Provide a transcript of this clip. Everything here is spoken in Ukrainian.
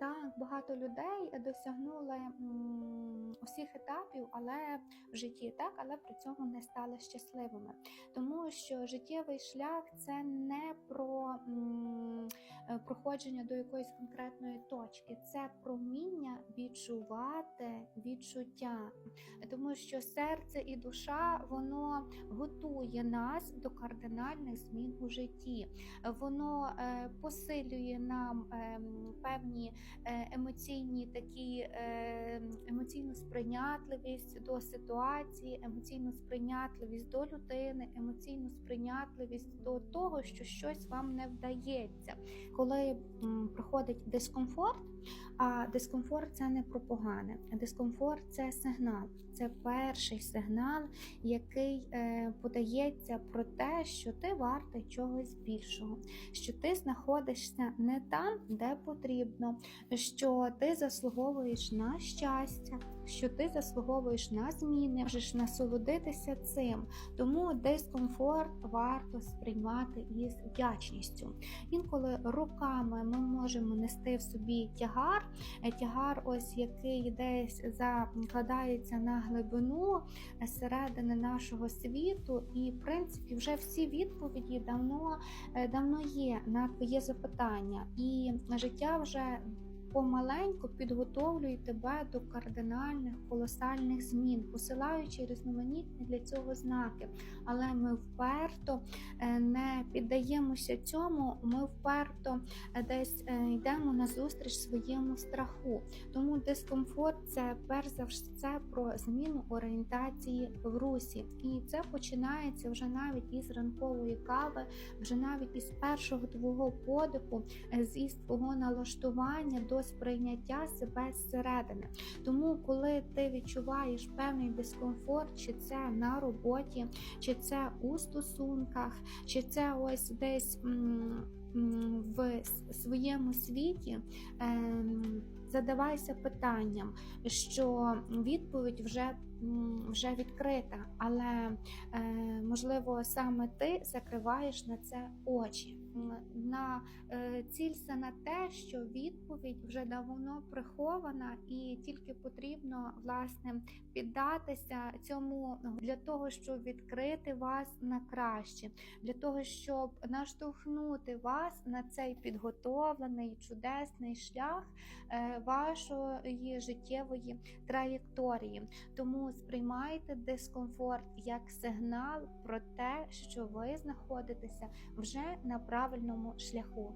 Так, багато людей досягнули усіх етапів, але в житті так, але при цьому не стали щасливими. Тому що життєвий шлях це не проходження до якоїсь конкретної точки, це про вміння відчувати відчуття, тому що серце і душа воно готує нас до кардинальних змін у житті. Воно е, посилює нам е, певні е, емоційні такі е, емоційну сприйнятливість до ситуації, емоційну сприйнятливість до людини, емоційну сприйнятливість до того, що щось вам не вдається. Коли проходить дискомфорт, а дискомфорт це не про погане. Дискомфорт це сигнал, це перший сигнал, який е, подається про те, що ти вартий чогось більшого, що ти знаходишся не там, де потрібно, що ти заслуговуєш на щастя, що ти заслуговуєш на зміни, можеш насолодитися цим. Тому дискомфорт варто сприймати із вдячністю. Інколи руками ми можемо нести в собі тягар, е, тягар, ось який десь закладається на глибину е, середини нашого світу, і в принципі вже всі відповіді давно, е, давно є на твоє запитання, і життя вже. Помаленьку підготовлює тебе до кардинальних колосальних змін, посилаючи різноманітні для цього знаки. Але ми вперто е, не піддаємося цьому, ми вперто е, десь е, йдемо на зустріч своєму страху. Тому дискомфорт це перш за все про зміну орієнтації в русі. І це починається вже навіть із ранкової кави, вже навіть із першого твого подиху, з твого налаштування до сприйняття себе зсередини. Тому, коли ти відчуваєш певний дискомфорт, чи це на роботі, чи це у стосунках, чи це ось десь в своєму світі, ем, задавайся питанням, що відповідь вже, вже відкрита, але е, можливо саме ти закриваєш на це очі. На е, цілься на те, що відповідь вже давно прихована, і тільки потрібно власне піддатися цьому для того, щоб відкрити вас на краще, для того, щоб наштовхнути вас на цей підготовлений чудесний шлях е, вашої життєвої траєкторії. Тому сприймайте дискомфорт як сигнал про те, що ви знаходитеся вже на правильному шляху.